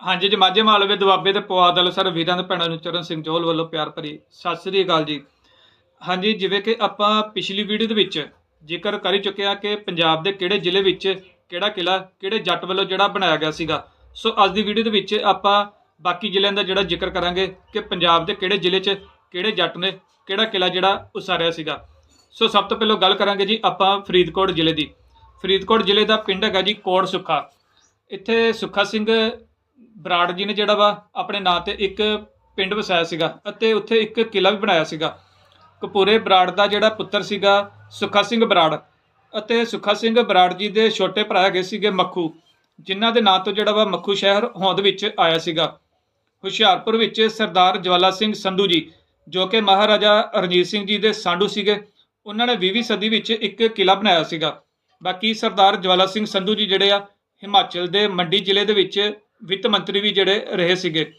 ਹਾਂਜੀ ਜੀ, ਮਾਝੇ ਮਾਲਵੇ ਦੁਆਬੇ ਤੇ ਪਵਾਦ ਵਾਲੇ ਸਰ ਵੀਰਾਂ ਦੇ ਭੈਣਾਂ ਨੂੰ ਚਰਨ ਸਿੰਘ ਜੋਲ ਵੱਲੋਂ ਪਿਆਰ ਭਰੀ ਸਤਿ ਸ੍ਰੀ ਅਕਾਲ ਜੀ। ਹਾਂਜੀ, ਜਿਵੇਂ ਕਿ ਆਪਾਂ ਪਿਛਲੀ ਵੀਡੀਓ ਦੇ ਵਿੱਚ ਜ਼ਿਕਰ ਕਰ ਚੁੱਕੇ ਹਾਂ ਕਿ ਪੰਜਾਬ ਦੇ ਕਿਹੜੇ ਜ਼ਿਲ੍ਹੇ ਵਿੱਚ ਕਿਹੜਾ ਕਿਲਾ ਕਿਹੜੇ ਜੱਟ ਵੱਲੋਂ ਜਿਹੜਾ ਬਣਾਇਆ ਗਿਆ ਸੀਗਾ। ਸੋ ਅੱਜ ਦੀ ਵੀਡੀਓ ਦੇ ਵਿੱਚ ਆਪਾਂ ਬਾਕੀ ਜ਼ਿਲ੍ਹਿਆਂ ਦਾ ਜਿਹੜਾ ਜ਼ਿਕਰ ਕਰਾਂਗੇ ਕਿ ਪੰਜਾਬ ਦੇ ਕਿਹੜੇ ਜ਼ਿਲ੍ਹੇ 'ਚ ਕਿਹੜੇ ਜੱਟ ਨੇ ਕਿਹੜਾ ਕਿਲਾ ਜਿਹੜਾ ਉਸਾਰਿਆ ਸੀਗਾ। ਸੋ ਸਭ ਤੋਂ ਪਹਿਲਾਂ ਗੱਲ ਕਰਾਂਗੇ ਜੀ ਆਪਾਂ ਫਰੀਦਕੋਟ ਜ਼ਿਲ੍ਹੇ ਦੀ। ਫਰੀਦਕੋਟ ਜ਼ਿਲ੍ਹੇ ਦਾ ਪਿੰਡ ਹੈਗਾ ਜੀ ਕੋੜ ਸੁੱਖਾ ਇੱਥੇ ਸੁੱਖਾ ਸਿੰਘ ਬਰਾੜ ਜੀ ਨੇ ਜਿਹੜਾ ਵਾ ਆਪਣੇ ਨਾਂ ਤੇ ਇੱਕ ਪਿੰਡ ਵਸਾਇਆ ਸੀਗਾ ਅਤੇ ਉੱਥੇ ਇੱਕ ਕਿਲਾ ਵੀ ਬਣਾਇਆ ਸੀਗਾ। ਕਪੂਰੇ ਬਰਾੜ ਦਾ ਜਿਹੜਾ ਪੁੱਤਰ ਸੀਗਾ ਸੁੱਖਾ ਸਿੰਘ ਬਰਾੜ ਅਤੇ ਸੁੱਖਾ ਸਿੰਘ ਬਰਾੜ ਜੀ ਦੇ ਛੋਟੇ ਭਰਾ ਹੈਗੇ ਸੀਗੇ ਮੱਖੂ, ਜਿਨ੍ਹਾਂ ਦੇ ਨਾਂ ਤੋਂ ਜਿਹੜਾ ਵਾ ਮੱਖੂ ਸ਼ਹਿਰ ਹੋਂਦ ਵਿੱਚ ਆਇਆ ਸੀਗਾ। ਹੁਸ਼ਿਆਰਪੁਰ ਵਿੱਚ ਸਰਦਾਰ ਜਵਾਲਾ ਸਿੰਘ ਸੰਧੂ ਜੀ, ਜੋ ਕਿ ਮਹਾਰਾਜਾ ਰਣਜੀਤ ਸਿੰਘ ਜੀ ਦੇ ਸਾਂਢੂ ਸੀਗੇ, ਉਹਨਾਂ ਨੇ 20ਵੀਂ ਸਦੀ ਵਿੱਚ ਇੱਕ ਕਿਲਾ ਬਣਾਇਆ ਸੀਗਾ। ਬਾਕੀ ਸਰਦਾਰ ਜਵਾਲਾ ਸਿੰਘ ਸੰਧੂ ਜੀ ਜਿਹੜੇ ਆ, ਹਿਮਾਚਲ ਦੇ ਮੰਡੀ ਜ਼ਿਲ੍ਹੇ ਦੇ ਵਿੱਚ ਵਿੱਤ ਮੰਤਰੀ ਵੀ ਜਿਹੜੇ ਰਹੇ ਸੀਗੇ।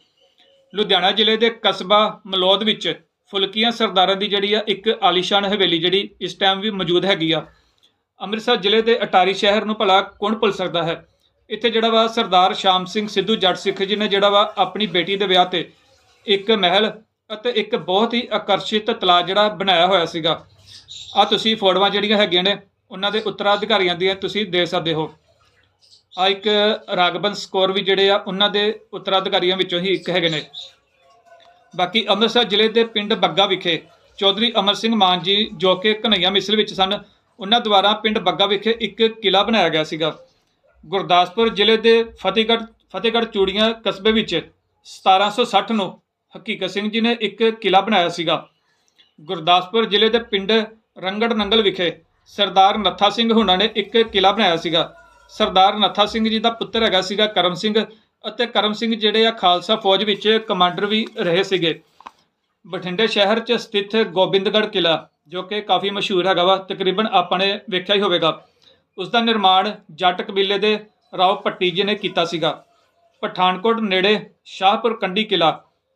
ਲੁਧਿਆਣਾ ਜ਼ਿਲ੍ਹੇ ਦੇ ਕਸਬਾ ਮਲੌਦ ਵਿੱਚ ਫੁਲਕੀਆਂ ਸਰਦਾਰਾਂ ਦੀ ਜਿਹੜੀ ਆ ਇੱਕ ਆਲੀਸ਼ਾਨ ਹਵੇਲੀ ਜਿਹੜੀ ਇਸ ਟਾਈਮ ਵੀ ਮੌਜੂਦ ਹੈਗੀ ਆ। ਅੰਮ੍ਰਿਤਸਰ ਜ਼ਿਲ੍ਹੇ ਦੇ ਅਟਾਰੀ ਸ਼ਹਿਰ ਨੂੰ ਭਲਾ ਕੌਣ ਭੁੱਲ ਸਕਦਾ ਹੈ? ਇੱਥੇ ਜਿਹੜਾ ਵਾ ਸਰਦਾਰ ਸ਼ਾਮ ਸਿੰਘ ਸਿੱਧੂ ਜੱਟ ਸਿੱਖ ਜੀ ਨੇ ਜਿਹੜਾ ਵਾ ਆਪਣੀ ਬੇਟੀ ਦੇ ਵਿਆਹ ਤੇ ਇੱਕ ਮਹਿਲ ਅਤੇ ਇੱਕ ਬਹੁਤ ਹੀ ਆਕਰਸ਼ਿਤ ਤਲਾਅ ਜਿਹੜਾ ਬਣਾਇਆ ਹੋਇਆ ਸੀਗਾ। ਆ ਤੁਸੀਂ ਫੋਟੋਆਂ ਜਿਹੜੀਆਂ ਹੈਗੀਆਂ ਨੇ, ਉਹਨਾਂ ਦੇ ਉੱਤਰਾਧਿਕਾਰੀਆਂ ਦੀਆਂ ਤੁਸੀਂ ਦੇ ਸਕਦੇ ਹੋ। ਆ ਇੱਕ ਰਾਗਬਨ ਕੌਰ ਵੀ ਜਿਹੜੇ ਆ, ਉਹਨਾਂ ਦੇ ਉੱਤਰਾਧਿਕਾਰੀਆਂ ਵਿੱਚੋਂ ਹੀ ਇੱਕ ਹੈਗੇ ਨੇ। ਬਾਕੀ ਅੰਮ੍ਰਿਤਸਰ ਜ਼ਿਲ੍ਹੇ ਦੇ ਪਿੰਡ ਬੱਗਾ ਵਿਖੇ ਚੌਧਰੀ ਅਮਰ ਸਿੰਘ ਮਾਨ ਜੀ ਜੋ ਕਿ ਕਨਈਆ ਮਿਸਲ ਵਿੱਚ ਸਨ, ਉਹਨਾਂ ਦੁਆਰਾ ਪਿੰਡ ਬੱਗਾ ਵਿਖੇ ਇੱਕ ਕਿਲਾ ਬਣਾਇਆ ਗਿਆ ਸੀਗਾ। ਗੁਰਦਾਸਪੁਰ ਜ਼ਿਲ੍ਹੇ ਦੇ ਫਤਿਹਗੜ੍ਹ ਫਤਿਹਗੜ੍ਹ ਚੂੜੀਆਂ ਕਸਬੇ ਵਿੱਚ 1760 ਨੂੰ ਹਕੀਕਤ ਸਿੰਘ ਜੀ ਨੇ ਇੱਕ ਕਿਲਾ ਬਣਾਇਆ ਸੀਗਾ। ਗੁਰਦਾਸਪੁਰ ਜ਼ਿਲ੍ਹੇ ਦੇ ਪਿੰਡ ਰੰਗੜ ਨੰਗਲ ਵਿਖੇ ਸਰਦਾਰ ਨੱਥਾ ਸਿੰਘ ਹੁਣਾਂ ਨੇ ਇੱਕ ਕਿਲਾ ਬਣਾਇਆ ਸੀਗਾ। ਸਰਦਾਰ ਨੱਥਾ ਸਿੰਘ ਜੀ ਦਾ ਪੁੱਤਰ ਹੈਗਾ ਸੀਗਾ ਕਰਮ ਸਿੰਘ ਅਤੇ ਕਰਮ ਸਿੰਘ ਜਿਹੜੇ ਆ ਖਾਲਸਾ ਫੌਜ ਵਿੱਚ ਕਮਾਂਡਰ ਵੀ ਰਹੇ ਸੀਗੇ। ਬਠਿੰਡੇ ਸ਼ਹਿਰ 'ਚ ਸਥਿਤ ਗੋਬਿੰਦਗੜ੍ਹ ਕਿਲਾ ਜੋ ਕਿ ਕਾਫੀ ਮਸ਼ਹੂਰ ਹੈਗਾ ਵਾ, ਤਕਰੀਬਨ ਆਪਾਂ ਨੇ ਵੇਖਿਆ ਹੀ ਹੋਵੇਗਾ। ਉਸ ਦਾ ਨਿਰਮਾਣ ਜੱਟ ਕਬੀਲੇ ਦੇ ਰਾਓ ਭੱਟੀ ਜੀ ਨੇ ਕੀਤਾ ਸੀਗਾ। ਪਠਾਨਕੋਟ ਨੇੜੇ ਸ਼ਾਹਪੁਰ ਕੰਡੀ ਕਿਲਾ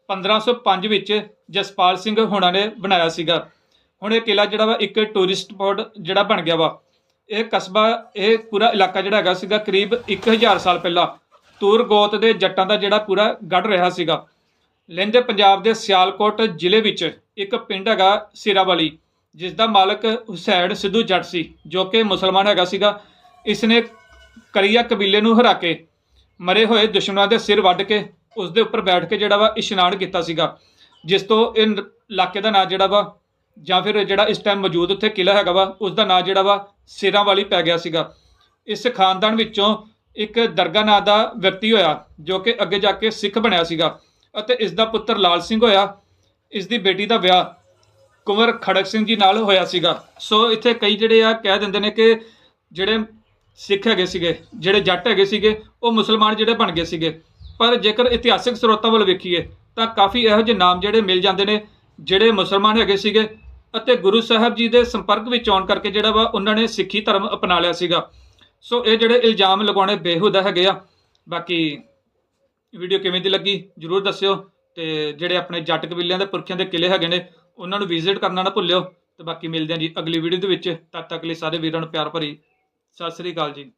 1505 ਵਿੱਚ ਜਸਪਾਲ ਸਿੰਘ ਹੋਣਾ ਨੇ ਬਣਾਇਆ ਸੀਗਾ। ਹੁਣ ਇਹ ਕਿਲਾ ਜਿਹੜਾ ਵਾ, ਇੱਕ ਟੂਰਿਸਟ ਸਪੌਟ ਜਿਹੜਾ ਬਣ ਗਿਆ ਵਾ। ਇਹ ਕਸਬਾ, ਇਹ ਪੂਰਾ ਇਲਾਕਾ ਜਿਹੜਾ ਹੈਗਾ ਸੀਗਾ ਕਰੀਬ 1000 ਸਾਲ ਪਹਿਲਾਂ ਤੂਰ ਗੋਤ ਦੇ ਜੱਟਾਂ ਦਾ ਜਿਹੜਾ ਪੂਰਾ ਗੜ ਰਿਹਾ ਸੀਗਾ। ਲਹਿੰਦੇ ਪੰਜਾਬ ਦੇ ਸਿਆਲਕੋਟ ਜ਼ਿਲ੍ਹੇ ਵਿੱਚ ਇੱਕ ਪਿੰਡ ਹੈਗਾ ਸਿਰਾਵਾਲੀ ਜਿਸ ਦਾ ਮਾਲਕ ਹੁਸੈਨ ਸਿੱਧੂ ਜੱਟ ਸੀ, ਜੋ ਕਿ ਮੁਸਲਮਾਨ ਹੈਗਾ ਸੀਗਾ। ਇਸ ਨੇ ਕਰੀਆ ਕਬੀਲੇ ਨੂੰ ਹਰਾ ਕੇ ਮਰੇ ਹੋਏ ਦੁਸ਼ਮਣਾਂ ਦੇ ਸਿਰ ਵੱਢ ਕੇ ਉਸ ਦੇ ਉੱਪਰ ਬੈਠ ਕੇ ਜਿਹੜਾ ਵਾ ਇਸ਼ਨਾਨ ਕੀਤਾ ਸੀਗਾ, ਜਿਸ ਤੋਂ ਇਹ ਇਲਾਕੇ ਦਾ ਨਾਂ ਜਿਹੜਾ ਵਾ ਜਾਂ ਫਿਰ ਜਿਹੜਾ ਇਸ ਟਾਈਮ ਮੌਜੂਦ ਉੱਥੇ ਕਿਲਾ ਹੈਗਾ ਵਾ ਉਸ ਦਾ ਨਾਂ ਜਿਹੜਾ ਵਾ ਸਿਰਾਂ ਵਾਲੀ ਪੈ ਗਿਆ ਸੀਗਾ। ਇਸ ਖਾਨਦਾਨ ਵਿੱਚੋਂ ਇੱਕ ਦਰਗਾ ਨਾਂ ਦਾ ਵਿਅਕਤੀ ਹੋਇਆ, ਜੋ ਕਿ ਅੱਗੇ ਜਾ ਕੇ ਸਿੱਖ ਬਣਿਆ ਸੀਗਾ ਅਤੇ ਇਸ ਦਾ ਪੁੱਤਰ ਲਾਲ ਸਿੰਘ ਹੋਇਆ। ਇਸ ਦੀ ਬੇਟੀ ਦਾ ਵਿਆਹ ਕੁੰਵਰ ਖੜਕ ਸਿੰਘ ਜੀ ਨਾਲ ਹੋਇਆ ਸੀਗਾ। ਸੋ ਇੱਥੇ ਕਈ ਜਿਹੜੇ ਆ ਕਹਿ ਦਿੰਦੇ ਨੇ ਕਿ ਜਿਹੜੇ ਸਿੱਖ ਹੈਗੇ ਸੀਗੇ, ਜਿਹੜੇ ਜੱਟ ਹੈਗੇ ਸੀਗੇ, ਉਹ ਮੁਸਲਮਾਨ ਜਿਹੜੇ ਬਣ ਗਏ ਸੀਗੇ। ਪਰ ਜੇਕਰ ਇਤਿਹਾਸਿਕ ਸਰੋਤਾਂ ਵੱਲ ਵੇਖੀਏ, ਤਾਂ ਕਾਫੀ ਇਹੋ ਜਿਹੇ ਨਾਮ ਜਿਹੜੇ ਮਿਲ ਜਾਂਦੇ ਨੇ, ਜਿਹੜੇ ਮੁਸਲਮਾਨ ਹੈਗੇ ਸੀਗੇ ਅਤੇ ਗੁਰੂ ਸਾਹਿਬ ਜੀ ਦੇ ਸੰਪਰਕ ਵਿੱਚ ਆਉਣ ਕਰਕੇ ਜਿਹੜਾ ਵਾ ਉਹਨਾਂ ਨੇ ਸਿੱਖੀ ਧਰਮ ਅਪਣਾ ਲਿਆ ਸੀਗਾ। ਸੋ ਇਹ ਜਿਹੜੇ ਇਲਜ਼ਾਮ ਲਗਾਉਣੇ ਬੇਹੁਦਾ ਹੈਗੇ ਆ। ਬਾਕੀ ਵੀਡੀਓ ਕਿਵੇਂ ਦੀ ਲੱਗੀ ਜਰੂਰ ਦੱਸਿਓ ਤੇ ਜਿਹੜੇ ਆਪਣੇ ਜੱਟ ਕਬੀਲਿਆਂ ਦੇ ਪੁਰਖਿਆਂ ਦੇ ਕਿਲੇ ਹੈਗੇ ਨੇ, ਉਹਨਾਂ ਨੂੰ ਵਿਜ਼ਿਟ ਕਰਨਾ ਨਾ ਭੁੱਲਿਓ। ਤੇ ਬਾਕੀ ਮਿਲਦੇ ਹਾਂ ਜੀ ਅਗਲੀ ਵੀਡੀਓ ਦੇ ਵਿੱਚ। ਤਦ ਤੱਕ ਲਈ ਸਾਰੇ ਵੀਰਾਂ ਨੂੰ ਪਿਆਰ ਭਰੀ ਸਤਿ ਸ੍ਰੀ ਅਕਾਲ ਜੀ।